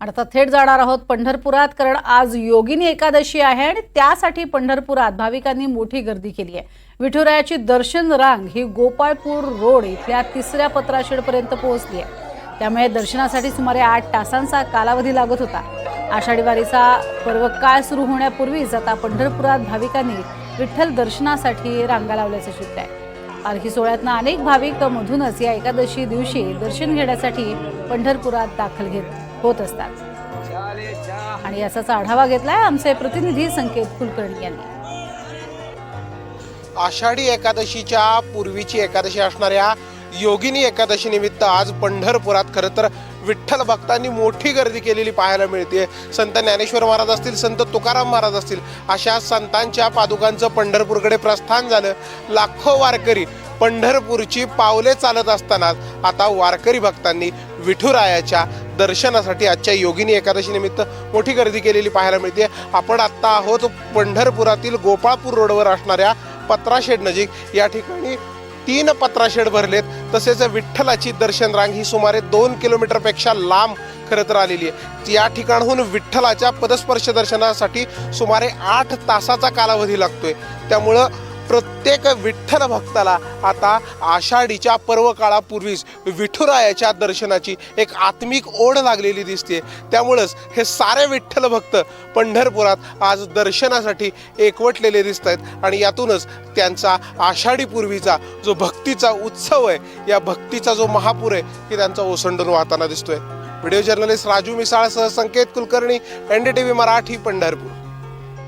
आता थेट जाणार आहोत पंढरपुरात कारण आज योगिनी एकादशी आहे आणि त्यासाठी पंढरपुरात भाविकांनी मोठी गर्दी केली आहे. विठुरायाची दर्शन रांग ही गोपाळपूर रोड इथल्या तिसऱ्या पत्राशेडपर्यंत पोहोचली आहे. त्यामुळे दर्शनासाठी सुमारे आठ तासांचा कालावधी लागत होता. आषाढी वारीचा पर्व काळ सुरू होण्यापूर्वीच आता पंढरपुरात भाविकांनी विठ्ठल दर्शनासाठी रांगा लावल्याचं चित्र आहे. पालखी सोहळ्यातनं अनेक भाविक मधूनच या एकादशी दिवशी दर्शन घेण्यासाठी पंढरपुरात दाखल घेत होत असतात. आणि याचाच आढावा घेतलाय आमचे प्रतिनिधी संकेत कुलकर्णी यांनी. आषाढी एकादशीच्या पूर्वीची एकादशी असणाऱ्या योगिनी एकादशी निमित्त आज पंढरपुरात खरं तर विठ्ठल भक्तांनी मोठी गर्दी केलेली पाहायला मिळते. संत ज्ञानेश्वर महाराज असतील संत तुकाराम महाराज असतील अशा संतांच्या पादुकांचं पंढरपूरकडे प्रस्थान झालं. लाखो वारकरी पंढरपूरची पावले चालत असतानाच आता वारकरी भक्तांनी विठुरायाच्या दर्शनासाठी आजच्या योगिनी एकादशी निमित्त मोठी गर्दी केलेली पाहायला मिळते. आपण आत्ता आहोत पंढरपुरातील गोपाळपूर रोडवर असणाऱ्या पत्राशेड नजीक. या ठिकाणी तीन पत्राशेड भरलेत. तसेच विठ्ठलाची दर्शन रांग ही सुमारे दोन किलोमीटरपेक्षा लांब खरं तर आलेली आहे. या ठिकाणहून विठ्ठलाच्या पदस्पर्श दर्शनासाठी सुमारे आठ तासाचा कालावधी लागतोय. त्यामुळं प्रत्येक विठ्ठल भक्ताला आता आषाढीच्या पर्व काळापूर्वीच विठुरायाच्या दर्शनाची एक आत्मिक ओढ लागलेली दिसते. त्यामुळंच हे सारे विठ्ठल भक्त पंढरपुरात आज दर्शनासाठी एकवटलेले दिसत आहेत आणि यातूनच त्यांचा आषाढी पूर्वीचा जो भक्तीचा उत्सव आहे या भक्तीचा जो महापूर आहे की त्यांचा ओसंडून वाहताना दिसतोय. व्हिडिओ जर्नलिस्ट राजू मिसाळ सह Sanket Kulkarni N D T V Marathi Pandharpur.